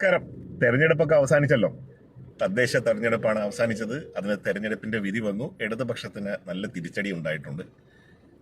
നമസ്കാരം. തെരഞ്ഞെടുപ്പൊക്കെ അവസാനിച്ചല്ലോ. തദ്ദേശ തെരഞ്ഞെടുപ്പാണ് അവസാനിച്ചത്. അതിന് തെരഞ്ഞെടുപ്പിന്റെ വിധി വന്നു. ഇടതുപക്ഷത്തിന് നല്ല തിരിച്ചടി ഉണ്ടായിട്ടുണ്ട്.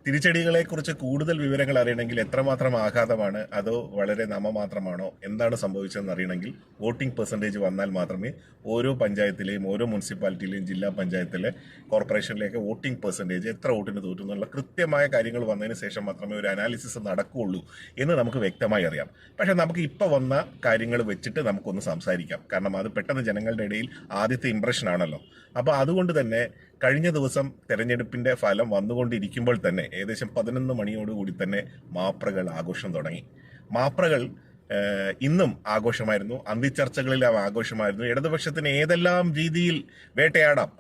തിരിച്ചടികളെ കുറിച്ച് കൂടുതൽ വിവരങ്ങൾ അറിയണമെങ്കിൽ എത്രമാത്രം ആഘാതമാണ്? അതോ വളരെ നാമമാത്രമാണോ? എന്താണ് സംഭവിച്ചതെന്ന് അറിയണമെങ്കിൽ വോട്ടിംഗ് പെർസെന്റേജ് വന്നാൽ മാത്രമേ ഓരോ പഞ്ചായത്തിലെയും ഓരോ മുനിസിപ്പാലിറ്റിയിലെയും ജില്ലാ പഞ്ചായത്തിലെ കോർപ്പറേഷനിലേക്ക് വോട്ടിംഗ് പെർസെന്റേജ് എത്ര വോട്ടിന് തോറ്റു എന്നുള്ള കൃത്യമായ കാര്യങ്ങൾ വന്നതിന് ശേഷം മാത്രമേ ഒരു അനാലിസിസ് നടക്കുകയുള്ളൂ എന്ന് നമുക്ക് വ്യക്തമായി അറിയാം. പക്ഷേ നമുക്ക് ഇപ്പോൾ വന്ന കാര്യങ്ങൾ വെച്ചിട്ട് നമുക്കൊന്ന് സംസാരിക്കാം. കാരണം അത് പെട്ടെന്ന് ജനങ്ങളുടെ ഇടയിൽ ആദ്യത്തെ ഇംപ്രഷൻ ആണല്ലോ. അപ്പോൾ അതുകൊണ്ട് തന്നെ കഴിഞ്ഞ ദിവസം തെരഞ്ഞെടുപ്പിന്റെ ഫലം വന്നുകൊണ്ടിരിക്കുമ്പോൾ തന്നെ ഏകദേശം പതിനൊന്ന് മണിയോടുകൂടി തന്നെ മാപ്രകൾ ആഘോഷം തുടങ്ങി. മാപ്രകൾ ഇന്നും ആഘോഷമായിരുന്നു. അന്തിച്ചർച്ചകളിലും ആഘോഷമായിരുന്നു. ഇടതുപക്ഷത്തിന് ഏതെല്ലാം രീതിയിൽ വേട്ടയാടാം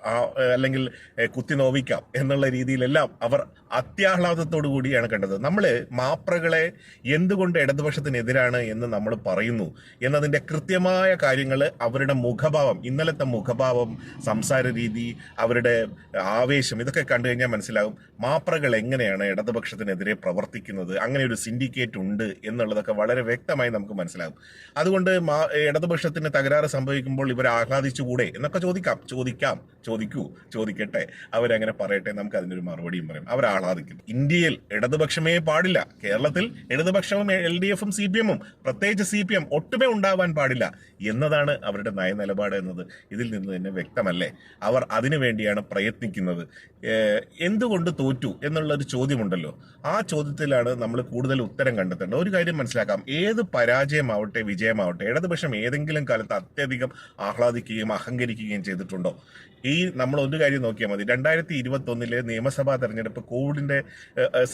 അല്ലെങ്കിൽ കുത്തി നോവിക്കാം എന്നുള്ള രീതിയിലെല്ലാം അവർ അത്യാഹ്ലാദത്തോടു കൂടിയാണ് കണ്ടത്. നമ്മൾ മാപ്രകളെ എന്തുകൊണ്ട് ഇടതുപക്ഷത്തിനെതിരാണ് എന്ന് നമ്മൾ പറയുന്നു എന്നതിന്റെ കൃത്യമായ കാര്യങ്ങൾ അവരുടെ മുഖഭാവം ഇന്നലത്തെ മുഖഭാവം സംസാര രീതി അവരുടെ ആവേശം ഇതൊക്കെ കണ്ടു കഴിഞ്ഞാൽ മനസ്സിലാകും മാപ്രകൾ എങ്ങനെയാണ് ഇടതുപക്ഷത്തിനെതിരെ പ്രവർത്തിക്കുന്നത് അങ്ങനെ ഒരു സിൻഡിക്കേറ്റ് ഉണ്ട് എന്നുള്ളതൊക്കെ വളരെ വ്യക്തമായി നമുക്ക് മനസ്സിലാകും. അതുകൊണ്ട് ഇടതുപക്ഷത്തിന് തകരാറ് സംഭവിക്കുമ്പോൾ ഇവർ ആഹ്ലാദിച്ചുകൂടെ എന്നൊക്കെ ചോദിക്കാം. ചോദിക്കാം. ചോദിക്കൂ. ചോദിക്കട്ടെ. അവരങ്ങനെ പറയട്ടെ. നമുക്ക് അതിനൊരു മറുപടിയും പറയാം. അവർ ആഹ്ലാദിക്കും. ഇന്ത്യയിൽ ഇടതുപക്ഷമേ പാടില്ല. കേരളത്തിൽ ഇടതുപക്ഷവും എൽ ഡി എഫും സി പി എമ്മും പ്രത്യേകിച്ച് സി പി എം ഒട്ടുമേ ഉണ്ടാവാൻ പാടില്ല എന്നതാണ് അവരുടെ നയനിലപാട് എന്നത്. ഇതിൽ നിന്ന് തന്നെ വ്യക്തമല്ലേ? അവർ അതിനു വേണ്ടിയാണ് പ്രയത്നിക്കുന്നത്. എന്തുകൊണ്ട് തോറ്റു എന്നുള്ള ഒരു ചോദ്യമുണ്ടല്ലോ. ആ ചോദ്യത്തിലാണ് നമ്മൾ കൂടുതൽ ഉത്തരം കണ്ടെത്തേണ്ടത്. ഒരു കാര്യം മനസ്സിലാക്കാം. ഏത് പരാജയമാവട്ടെ വിജയമാവട്ടെ ഇടതുപക്ഷം ഏതെങ്കിലും കാലത്ത് അത്യധികം ആഹ്ലാദിക്കുകയും അഹങ്കരിക്കുകയും ചെയ്തിട്ടുണ്ടോ? ഈ നമ്മൾ ഒരു കാര്യം നോക്കിയാൽ മതി. രണ്ടായിരത്തി ഇരുപത്തി ഒന്നിലെ നിയമസഭാ തെരഞ്ഞെടുപ്പ് കോവിഡിന്റെ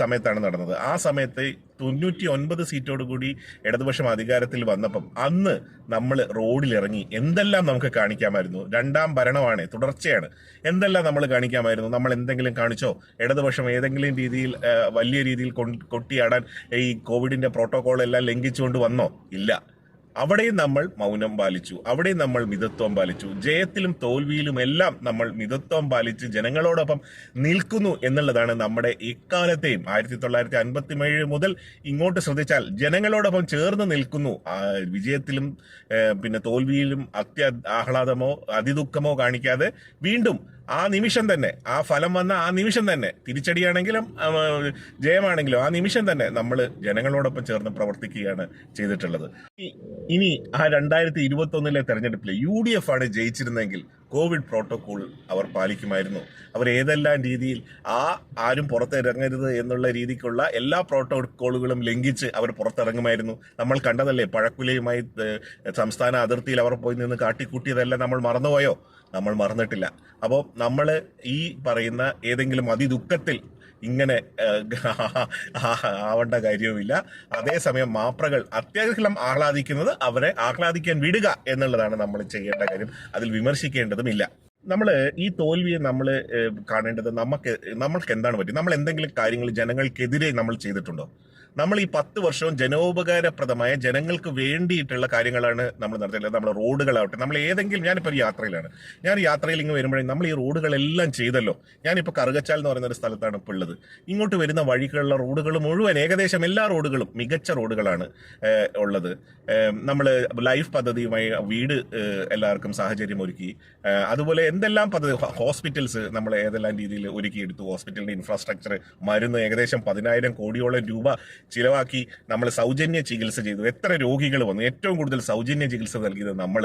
സമയത്താണ് നടന്നത്. ആ സമയത്ത് തൊണ്ണൂറ്റി ഒൻപത് സീറ്റോടുകൂടി ഇടതുപക്ഷം അധികാരത്തിൽ വന്നപ്പം അന്ന് നമ്മൾ റോഡിലിറങ്ങി. എന്തെല്ലാം നമുക്ക് കാണിക്കാമായിരുന്നു? രണ്ടാം ഭരണമാണ് തുടർച്ചയാണ്. എന്തെല്ലാം നമ്മൾ കാണിക്കാമായിരുന്നു? നമ്മൾ എന്തെങ്കിലും കാണിച്ചോ? ഇടതുപക്ഷം ഏതെങ്കിലും രീതിയിൽ വലിയ രീതിയിൽ കൊട്ടിയാടാൻ ഈ കോവിഡിന്റെ പ്രോട്ടോകോൾ എല്ലാം ലംഘിച്ചുകൊണ്ട് വന്നോ? ഇല്ല. അവിടെയും നമ്മൾ മൗനം പാലിച്ചു. അവിടെയും നമ്മൾ മിതത്വം പാലിച്ചു. ജയത്തിലും തോൽവിയിലും എല്ലാം നമ്മൾ മിതത്വം പാലിച്ച് ജനങ്ങളോടൊപ്പം നിൽക്കുന്നു എന്നുള്ളതാണ് നമ്മുടെ ഇക്കാലത്തെയും. ആയിരത്തി തൊള്ളായിരത്തി അൻപത്തി ഏഴ് മുതൽ ഇങ്ങോട്ട് ശ്രദ്ധിച്ചാൽ ജനങ്ങളോടൊപ്പം ചേർന്ന് നിൽക്കുന്നു. വിജയത്തിലും പിന്നെ തോൽവിയിലും അത്യ ആഹ്ലാദമോ അതിദുഃഖമോ കാണിക്കാതെ വീണ്ടും ആ നിമിഷം തന്നെ ആ ഫലം വന്ന ആ നിമിഷം തന്നെ. തിരിച്ചടിയാണെങ്കിലും ജയമാണെങ്കിലും ആ നിമിഷം തന്നെ നമ്മൾ ജനങ്ങളോടൊപ്പം ചേർന്ന് പ്രവർത്തിക്കുകയാണ് ചെയ്തിട്ടുള്ളത്. ഇനി ആ രണ്ടായിരത്തി ഇരുപത്തി ഒന്നിലെ തെരഞ്ഞെടുപ്പിൽ യു ഡി എഫ് ആണ് ജയിച്ചിരുന്നെങ്കിൽ കോവിഡ് പ്രോട്ടോകോൾ അവർ പാലിക്കുമായിരുന്നു. അവർ ഏതെല്ലാം രീതിയിൽ ആ ആരും പുറത്തിറങ്ങരുത് എന്നുള്ള രീതിക്കുള്ള എല്ലാ പ്രോട്ടോകോളുകളും ലംഘിച്ച് അവർ പുറത്തിറങ്ങുമായിരുന്നു. നമ്മൾ കണ്ടതല്ലേ പഴക്കുലയുമായി സംസ്ഥാന അതിർത്തിയിൽ അവർ പോയി നിന്ന് കാട്ടിക്കൂട്ടിയതെല്ലാം നമ്മൾ മറന്നുപോയോ? നമ്മൾ മറന്നിട്ടില്ല. അപ്പോൾ നമ്മൾ ഈ പറയുന്ന ഏതെങ്കിലും അതിദുഃഖത്തിൽ ഇങ്ങനെ ആവേണ്ട കാര്യവുമില്ല. അതേസമയം മാപ്രകൾ അത്യാഗ്രഹം ആഹ്ലാദിക്കുന്നത് അവരെ ആഹ്ലാദിക്കാൻ വിടുക എന്നുള്ളതാണ് നമ്മൾ ചെയ്യേണ്ട കാര്യം. അതിൽ വിമർശിക്കേണ്ടതുമില്ല. നമ്മൾ ഈ തോൽവിയെ നമ്മൾ കാണേണ്ടത് നമുക്ക് നമ്മൾക്ക് എന്താണ് പറ്റി? നമ്മൾ എന്തെങ്കിലും കാര്യങ്ങൾ ജനങ്ങൾക്കെതിരെ നമ്മൾ ചെയ്തിട്ടുണ്ടോ? നമ്മൾ ഈ പത്ത് വർഷവും ജനോപകാരപ്രദമായ ജനങ്ങൾക്ക് വേണ്ടിയിട്ടുള്ള കാര്യങ്ങളാണ് നമ്മൾ നടത്തിയത്. നമ്മുടെ റോഡുകളാവട്ടെ നമ്മൾ ഏതെങ്കിലും ഞാനിപ്പോൾ യാത്രയിലാണ്. ഞാൻ യാത്രയിൽ ഇങ്ങ് വരുമ്പോഴേ നമ്മൾ ഈ റോഡുകളെല്ലാം ചെയ്തല്ലോ. ഞാനിപ്പോൾ കറുകച്ചാൽ എന്ന് പറയുന്ന ഒരു സ്ഥലത്താണ് ഇപ്പോൾ ഉള്ളത്. ഇങ്ങോട്ട് വരുന്ന വഴികളുള്ള റോഡുകൾ മുഴുവൻ ഏകദേശം എല്ലാ റോഡുകളും മികച്ച റോഡുകളാണ് ഉള്ളത്. നമ്മൾ ലൈഫ് പദ്ധതിയുമായി വീട് എല്ലാവർക്കും സാഹചര്യം ഒരുക്കി അതുപോലെ എന്തെല്ലാം പദ്ധതി ഹോസ്പിറ്റൽസ് നമ്മൾ ഏതെല്ലാം രീതിയിൽ ഒരുക്കിയെടുത്തു? ഹോസ്പിറ്റലിന്റെ ഇൻഫ്രാസ്ട്രക്ചർ മരുന്ന് ഏകദേശം പതിനായിരം കോടിയോളം രൂപ ചിലവാക്കി നമ്മൾ സൗജന്യ ചികിത്സ ചെയ്തു. എത്ര രോഗികൾ വന്നു? ഏറ്റവും കൂടുതൽ സൗജന്യ ചികിത്സ നൽകിയത് നമ്മൾ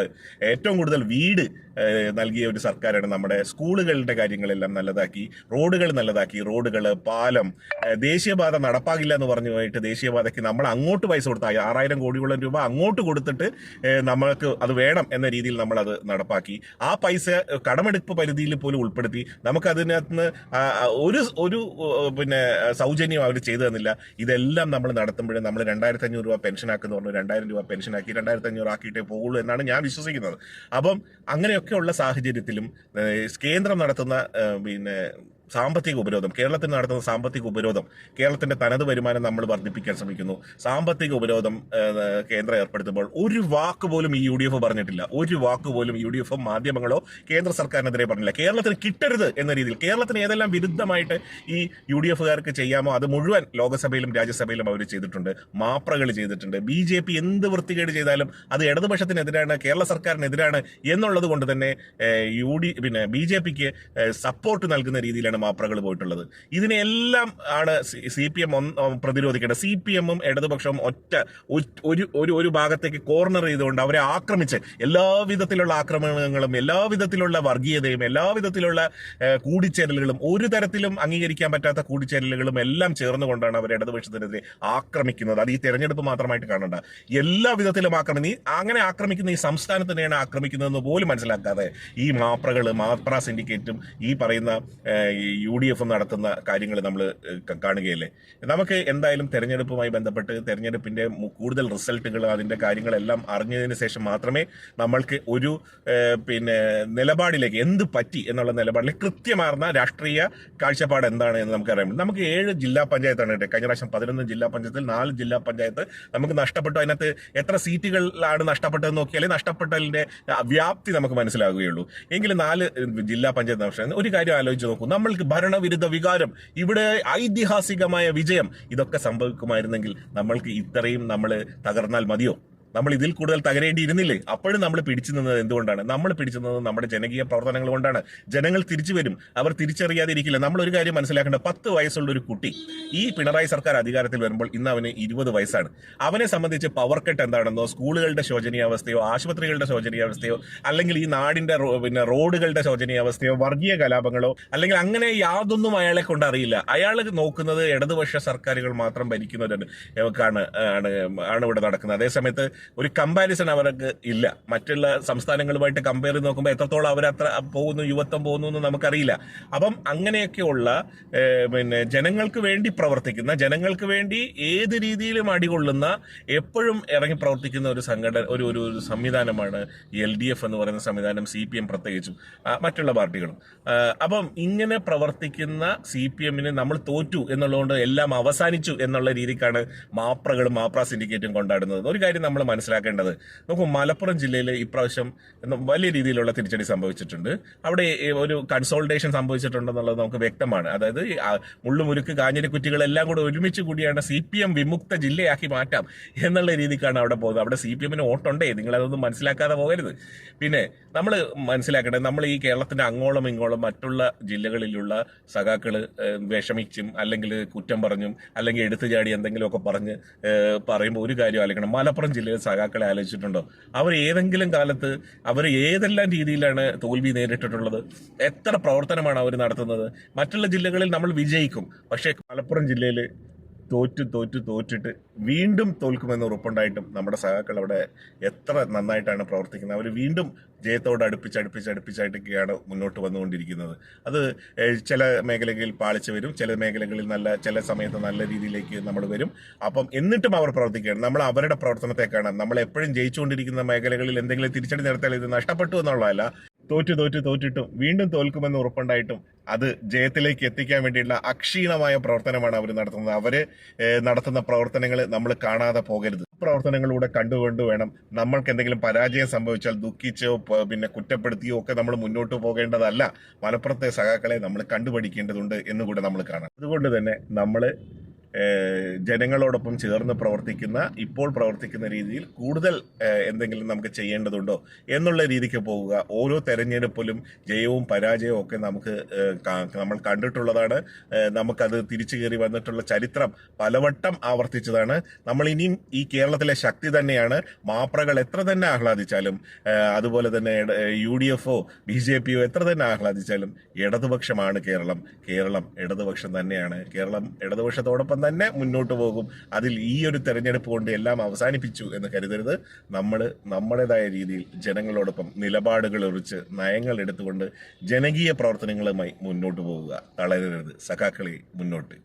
ഏറ്റവും കൂടുതൽ വീട് നൽകിയ ഒരു സർക്കാരാണ് നമ്മുടെ സ്കൂളുകളുടെ കാര്യങ്ങളെല്ലാം നല്ലതാക്കി റോഡുകൾ നല്ലതാക്കി. റോഡുകൾ പാലം ദേശീയപാത നടപ്പാകില്ല എന്ന് പറഞ്ഞു പോയിട്ട് ദേശീയപാതയ്ക്ക് നമ്മൾ അങ്ങോട്ട് പൈസ കൊടുത്താൽ ആറായിരം കോടിയോളം രൂപ അങ്ങോട്ട് കൊടുത്തിട്ട് നമ്മൾക്ക് അത് വേണം എന്ന രീതിയിൽ നമ്മൾ അത് നടപ്പാക്കി. ആ പൈസ കടമെടുപ്പ് പരിധിയിൽ പോലും ഉൾപ്പെടുത്തി നമുക്ക് അതിനകത്ത് ഒരു ഒരു പിന്നെ സൗജന്യം അവർ ചെയ്തു തന്നില്ല. ഇതെല്ലാം നമ്മൾ നടത്തുമ്പോഴേ നമ്മൾ രണ്ടായിരത്തി അഞ്ഞൂറ് രൂപ പെൻഷൻ ആക്കുന്നു പറഞ്ഞു രണ്ടായിരം രൂപ പെൻഷൻ ആക്കി രണ്ടായിരത്തി അഞ്ഞൂറ് ആക്കിയിട്ടേ പോകുള്ളൂ എന്നാണ് ഞാൻ വിശ്വസിക്കുന്നത്. അപ്പം അങ്ങനെയൊക്കെയുള്ള സാഹചര്യത്തിലും കേന്ദ്രം നടത്തുന്ന പിന്നെ സാമ്പത്തിക ഉപരോധം കേരളത്തിൽ നടത്തുന്ന സാമ്പത്തിക ഉപരോധം കേരളത്തിന്റെ തനത് വരുമാനം നമ്മൾ വർദ്ധിപ്പിക്കാൻ ശ്രമിക്കുന്നു. സാമ്പത്തിക ഉപരോധം കേന്ദ്രം ഏർപ്പെടുത്തുമ്പോൾ ഒരു വാക്ക് പോലും ഈ യു ഡി എഫ് പറഞ്ഞിട്ടില്ല. ഒരു വാക്ക് പോലും യു ഡി എഫ് മാധ്യമങ്ങളോ കേന്ദ്ര സർക്കാരിനെതിരെ പറഞ്ഞില്ല. കേരളത്തിന് കിട്ടരുത് എന്ന രീതിയിൽ കേരളത്തിന് ഏതെല്ലാം വിരുദ്ധമായിട്ട് ഈ യു ഡി എഫുകാർക്ക് ചെയ്യാമോ അത് മുഴുവൻ ലോകസഭയിലും രാജ്യസഭയിലും അവർ ചെയ്തിട്ടുണ്ട്. മാപ്രകൾ ചെയ്തിട്ടുണ്ട്. ബി ജെ പി എന്ത് വൃത്തികേട് ചെയ്താലും അത് ഇടതുപക്ഷത്തിനെതിരാണ് കേരള സർക്കാരിനെതിരാണ് എന്നുള്ളത് കൊണ്ട് തന്നെ യു ഡി പിന്നെ ബി ജെ പിക്ക് സപ്പോർട്ട് നൽകുന്ന രീതിയിലാണ് മാപ്രകൾ പോയിട്ടുള്ളത്. ഇതിനെല്ലാം ആണ് സി പി എം പ്രതിരോധിക്കേണ്ടത്. സി പി എമ്മും ഇടതുപക്ഷവും ഒറ്റ ഒരു ഒരു ഒരു ഭാഗത്തേക്ക് കോർണർ ചെയ്തുകൊണ്ട് അവരെ ആക്രമിച്ച് എല്ലാവിധത്തിലുള്ള ആക്രമണങ്ങളും എല്ലാവിധത്തിലുള്ള വർഗീയതയും എല്ലാവിധത്തിലുള്ള കൂടിച്ചേരലുകളും ഒരു തരത്തിലും അംഗീകരിക്കാൻ പറ്റാത്ത കൂടിച്ചേരലുകളും എല്ലാം ചേർന്നുകൊണ്ടാണ് അവർ ഇടതുപക്ഷത്തിനെതിരെ ആക്രമിക്കുന്നത്. അത് ഈ തെരഞ്ഞെടുപ്പ് മാത്രമായിട്ട് കാണണ്ട. എല്ലാ വിധത്തിലും ആക്രമി അങ്ങനെ ആക്രമിക്കുന്ന ഈ സംസ്ഥാനത്തിനെയാണ് ആക്രമിക്കുന്നതെന്ന് പോലും മനസ്സിലാക്കാതെ ഈ മാപ്രകൾ മാപ്ര സിൻഡിക്കേറ്റും ഈ പറയുന്ന യു ഡി എഫ് നടത്തുന്ന കാര്യങ്ങൾ നമ്മൾ കാണുകയല്ലേ? നമുക്ക് എന്തായാലും തെരഞ്ഞെടുപ്പുമായി ബന്ധപ്പെട്ട് തെരഞ്ഞെടുപ്പിന്റെ കൂടുതൽ റിസൾട്ടുകൾ അതിന്റെ കാര്യങ്ങളെല്ലാം അറിഞ്ഞതിന് ശേഷം മാത്രമേ നമ്മൾക്ക് ഒരു പിന്നെ നിലപാടിലേക്ക് എന്ത് പറ്റി എന്നുള്ള നിലപാടിലേക്ക് കൃത്യമാർന്ന രാഷ്ട്രീയ കാഴ്ചപ്പാട് എന്താണ് എന്ന് നമുക്ക് അറിയാം നമുക്ക് ഏഴ് ജില്ലാ പഞ്ചായത്താണ് കേട്ടോ കഴിഞ്ഞ പ്രാവശ്യം പതിനൊന്ന് ജില്ലാ പഞ്ചായത്തിൽ നാല് ജില്ലാ പഞ്ചായത്ത് നമുക്ക് നഷ്ടപ്പെട്ടു. അതിനകത്ത് എത്ര സീറ്റുകളാണ് നഷ്ടപ്പെട്ടതെന്ന് നോക്കിയാലേ നഷ്ടപ്പെട്ടതിന്റെ വ്യാപ്തി നമുക്ക് മനസ്സിലാകുകയുള്ളൂ എങ്കിലും നാല് ജില്ലാ പഞ്ചായത്ത് ഒരു കാര്യം ആലോചിച്ച് നോക്കൂ. ഭരണവിരുദ്ധ വികാരം ഇവിടെ ഐതിഹാസികമായ വിജയം ഇതൊക്കെ സംഭവിക്കുമായിരുന്നെങ്കിൽ നമ്മൾക്ക് ഇത്രയും നമ്മൾ തകർന്നാൽ മതിയോ? നമ്മൾ ഇതിൽ കൂടുതൽ തകരേണ്ടിയിരുന്നില്ലേ? അപ്പോഴും നമ്മൾ പിടിച്ചു നിന്നത് എന്തുകൊണ്ടാണ്? നമ്മൾ പിടിച്ചു നിന്നത് നമ്മുടെ ജനകീയ പ്രവർത്തനങ്ങൾ കൊണ്ടാണ്. ജനങ്ങൾ തിരിച്ചു വരും. അവർ തിരിച്ചറിയാതിരിക്കില്ല. നമ്മൾ ഒരു കാര്യം മനസ്സിലാക്കേണ്ട. പത്ത് വയസ്സുള്ള ഒരു കുട്ടി. ഈ പിണറായി സർക്കാർ അധികാരത്തിൽ വരുമ്പോൾ ഇന്ന് അവന് ഇരുപത് വയസ്സാണ്. അവനെ സംബന്ധിച്ച് പവർ കട്ട് എന്താണെന്നോ സ്കൂളുകളുടെ ശോചനീയാവസ്ഥയോ ആശുപത്രികളുടെ ശോചനീയാവസ്ഥയോ അല്ലെങ്കിൽ ഈ നാടിന്റെ പിന്നെ റോഡുകളുടെ ശോചനീയാവസ്ഥയോ വർഗീയ കലാപങ്ങളോ അല്ലെങ്കിൽ അങ്ങനെ യാതൊന്നും അയാളെ കൊണ്ട് അറിയില്ല. അയാൾ നോക്കുന്നത് ഇടതുപക്ഷ സർക്കാരുകൾ മാത്രം ഭരിക്കുന്നവരാണ് ആണ് ആണ് ഇവിടെ നടക്കുന്നത്. അതേസമയത്ത് ഒരു കമ്പാരിസൺ അവർക്ക് ഇല്ല. മറ്റുള്ള സംസ്ഥാനങ്ങളുമായിട്ട് കമ്പയർ ചെയ്ത് നോക്കുമ്പോൾ എത്രത്തോളം അവർ അത്ര പോകുന്നു യുവത്വം പോകുന്നു എന്ന് നമുക്കറിയില്ല. അപ്പം അങ്ങനെയൊക്കെയുള്ള പിന്നെ ജനങ്ങൾക്ക് വേണ്ടി പ്രവർത്തിക്കുന്ന ജനങ്ങൾക്ക് വേണ്ടി ഏത് രീതിയിലും അടികൊള്ളുന്ന എപ്പോഴും ഇറങ്ങി പ്രവർത്തിക്കുന്ന ഒരു സംഘടന ഒരു ഒരു സംവിധാനമാണ് എൽ ഡി എഫ് എന്ന് പറയുന്ന സംവിധാനം സി പി എം പ്രത്യേകിച്ചും മറ്റുള്ള പാർട്ടികളും. അപ്പം ഇങ്ങനെ പ്രവർത്തിക്കുന്ന സി പി എമ്മിന് നമ്മൾ തോറ്റു എന്നുള്ളതുകൊണ്ട് എല്ലാം അവസാനിച്ചു എന്നുള്ള രീതിക്കാണ് മാപ്രകളും മാപ്ര സിൻഡിക്കേറ്റും കൊണ്ടാടുന്നത്. ഒരു കാര്യം നമ്മൾ മനസ്സിലാക്കേണ്ടത്. നോക്കൂ മലപ്പുറം ജില്ലയിൽ ഇപ്രാവശ്യം വലിയ രീതിയിലുള്ള തിരിച്ചടി സംഭവിച്ചിട്ടുണ്ട്. അവിടെ ഒരു കൺസോൾട്ടേഷൻ സംഭവിച്ചിട്ടുണ്ടെന്നുള്ളത് നമുക്ക് വ്യക്തമാണ്. അതായത് മുള്ളുമുരുക്ക് കാഞ്ഞിരി കുറ്റികളെല്ലാം കൂടെ ഒരുമിച്ച് കൂടിയാണ് സി പി എം വിമുക്ത ജില്ലയാക്കി മാറ്റാം എന്നുള്ള രീതിക്കാണ് അവിടെ പോകുന്നത്. അവിടെ സി പി എമ്മിന് വോട്ടുണ്ടേ? നിങ്ങളതൊന്നും മനസ്സിലാക്കാതെ പോകരുത്. പിന്നെ നമ്മൾ മനസ്സിലാക്കേണ്ടത് നമ്മൾ ഈ കേരളത്തിന്റെ അങ്ങോളം ഇങ്ങോളം മറ്റുള്ള ജില്ലകളിലുള്ള സഖാക്കൾ വിഷമിച്ചും അല്ലെങ്കിൽ കുറ്റം പറഞ്ഞും അല്ലെങ്കിൽ എടുത്തു ചാടി എന്തെങ്കിലുമൊക്കെ പറഞ്ഞ് പറയുമ്പോൾ ഒരു കാര്യം ആലോചിക്കണം. മലപ്പുറം ജില്ലയിൽ സഖാക്കളെ ആലോചിച്ചിട്ടുണ്ടോ? അവർ ഏതെങ്കിലും കാലത്ത് അവർ ഏതെല്ലാം രീതിയിലാണ് തോൽവി നേരിട്ടിട്ടുള്ളത്? എത്ര പ്രവർത്തനമാണ് അവർ നടത്തുന്നത്? മറ്റുള്ള ജില്ലകളിൽ നമ്മൾ വിജയിക്കും. പക്ഷേ മലപ്പുറം ജില്ലയിൽ തോറ്റു തോറ്റ് തോറ്റിട്ട് വീണ്ടും തോൽക്കുമെന്ന് ഉറപ്പുണ്ടായിട്ടും നമ്മുടെ സഹാക്കൾ അവിടെ എത്ര നന്നായിട്ടാണ് പ്രവർത്തിക്കുന്നത്. അവർ വീണ്ടും ജയത്തോട് അടുപ്പിച്ച് അടുപ്പിച്ച് അടുപ്പിച്ചായിട്ടൊക്കെയാണ് മുന്നോട്ട് വന്നുകൊണ്ടിരിക്കുന്നത്. അത് ചില മേഖലകളിൽ പാളിച്ചു വരും ചില മേഖലകളിൽ നല്ല ചില സമയത്ത് നല്ല രീതിയിലേക്ക് നമ്മൾ വരും. അപ്പം എന്നിട്ടും അവർ പ്രവർത്തിക്കുകയാണ്. നമ്മൾ അവരുടെ പ്രവർത്തനത്തെ കാണാം നമ്മൾ എപ്പോഴും ജയിച്ചുകൊണ്ടിരിക്കുന്ന മേഖലകളിൽ എന്തെങ്കിലും തിരിച്ചടി നിർത്തിയാൽ ഇത് നഷ്ടപ്പെട്ടു എന്നുള്ളതല്ല. തോറ്റു തോറ്റു തോറ്റിട്ടും വീണ്ടും തോൽക്കുമെന്ന് ഉറപ്പുണ്ടായിട്ടും അത് ജയത്തിലേക്ക് എത്തിക്കാൻ വേണ്ടിയുള്ള അക്ഷീണമായ പ്രവർത്തനമാണ് അവർ നടത്തുന്നത്. അവർ നടത്തുന്ന പ്രവർത്തനങ്ങൾ നമ്മൾ കാണാതെ പോകരുത്. പ്രവർത്തനങ്ങളിലൂടെ കണ്ടുകൊണ്ട് വേണം നമ്മൾക്ക് എന്തെങ്കിലും പരാജയം സംഭവിച്ചാൽ ദുഃഖിച്ചോ പിന്നെ കുറ്റപ്പെടുത്തിയോ ഒക്കെ നമ്മൾ മുന്നോട്ട് പോകേണ്ടതല്ല. മലപ്പുറത്തെ സഹാക്കളെ നമ്മൾ കണ്ടുപഠിക്കേണ്ടതുണ്ട് എന്നുകൂടെ നമ്മൾ കാണാം അതുകൊണ്ട് തന്നെ നമ്മൾ ജനങ്ങളോടൊപ്പം ചേർന്ന് പ്രവർത്തിക്കുന്ന ഇപ്പോൾ പ്രവർത്തിക്കുന്ന രീതിയിൽ കൂടുതൽ എന്തെങ്കിലും നമുക്ക് ചെയ്യേണ്ടതുണ്ടോ എന്നുള്ള രീതിക്ക് പോവുക. ഓരോ തെരഞ്ഞെടുപ്പിലും ജയവും പരാജയവും ഒക്കെ നമുക്ക് നമ്മൾ കണ്ടിട്ടുള്ളതാണ്. നമുക്കത് തിരിച്ചു കയറി വന്നിട്ടുള്ള ചരിത്രം പലവട്ടം ആവർത്തിച്ചതാണ്. നമ്മൾ ഇനിയും ഈ കേരളത്തിലെ ശക്തി തന്നെയാണ്. മാപ്രകൾ എത്ര തന്നെ ആഹ്ലാദിച്ചാലും അതുപോലെ തന്നെ യു ഡി എഫോ ബി ജെ പിയോ എത്ര തന്നെ ആഹ്ലാദിച്ചാലും ഇടതുപക്ഷമാണ് കേരളം. കേരളം ഇടതുപക്ഷം തന്നെയാണ്. കേരളം ഇടതുപക്ഷത്തോടൊപ്പം തന്നെ മുന്നോട്ട് പോകും. അതിൽ ഈ ഒരു തെരഞ്ഞെടുപ്പ് കൊണ്ട് എല്ലാം അവസാനിപ്പിച്ചു എന്ന് കരുതരുത്. നമ്മൾ നമ്മുടേതായ രീതിയിൽ ജനങ്ങളോടൊപ്പം നിലപാടുകൾ ഉറിച്ച് നയങ്ങൾ എടുത്തുകൊണ്ട് ജനകീയ പ്രവർത്തനങ്ങളുമായി മുന്നോട്ട് പോവുക. തളരരുത്. സഖാക്കളെ മുന്നോട്ട്.